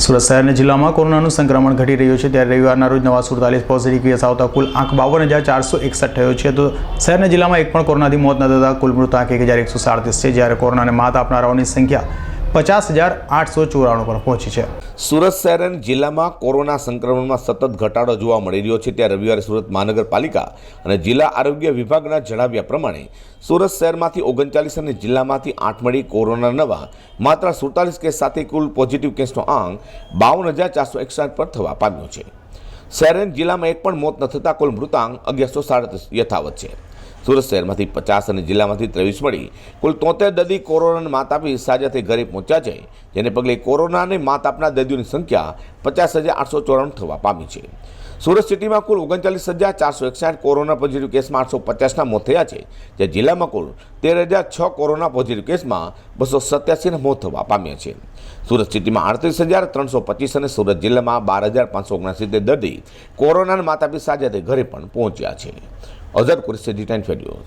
સુરત શહેરના જિલ્લામાં કોરોનાનું સંક્રમણ ઘટી રહ્યું છે. ત્યારે રવિવારના રોજ નવા સુડતાલીસ પોઝિટિવ કેસ આવતા કુલ આંક બાવન હજાર ચારસો એકસઠ થયો છે. તો શહેરના જિલ્લામાં એક પણ કોરોનાથી મોત ન થતા કુલ મૃતાંક એક હજાર એકસો સાડત્રીસ છે. જ્યારે કોરોનાને માત આપનારાઓની સંખ્યા પચાસ હજાર આઠસો ચોરાણું પર પહોંચી છે. સુરત શહેર અને જિલ્લામાં કોરોના સંક્રમણમાં સતત ઘટાડો જોવા મળી રહ્યો છે ત્યારે રવિવારે સુરત મહાનગરપાલિકા અને જિલ્લા આરોગ્ય વિભાગના જણાવ્યા પ્રમાણે સુરત શહેરમાંથી ઓગણચાલીસ અને જિલ્લામાંથી આઠ મળી કોરોના નવા. માત્ર સુડતાલીસ કેસ સાથે કુલ પોઝિટિવ કેસનો આંક બાવન હજાર ચારસો એકસઠ પર થવા પામ્યો છે. શહેર જિલ્લામાં એક પણ મોત ન થતાં કુલ મૃતાંક અગિયારસો સાડત્રીસ યથાવત છે. સુરત શહેરમાંથી પચાસ અને જિલ્લામાંથી ત્રેવીસ મળી કુલ તોતેર દર્દી કોરોનાને માત આપી સાજાથી ઘરે પહોંચ્યા છે, જેને પગલે કોરોનાને માત આપનાર દર્દીઓની સંખ્યા પચાસ હજાર આઠસો ચોરાણું થવા પામી છે. સુરત સિટીમાં કુલ ઓગણચાલીસ હજાર ચારસો એકસાઠ કોરોના પોઝિટિવ કેસમાં આઠસો પચાસના મોત થયા છે જ્યાં જિલ્લામાં કુલ તેર હજાર છ કોરોના પોઝિટિવ કેસમાં બસો સત્યાસીના મોત થવા પામ્યા છે. સુરત સિટીમાં આડત્રીસ હજાર ત્રણસો પચીસ અને સુરત જિલ્લામાં બાર હજાર પાંચસો ઓગણસિત્તેર દર્દી કોરોનાના માત આપી સાજા ઘરે પણ પહોંચ્યા છે. અઝર કુરેશી ટાઈમ ફેડ્યો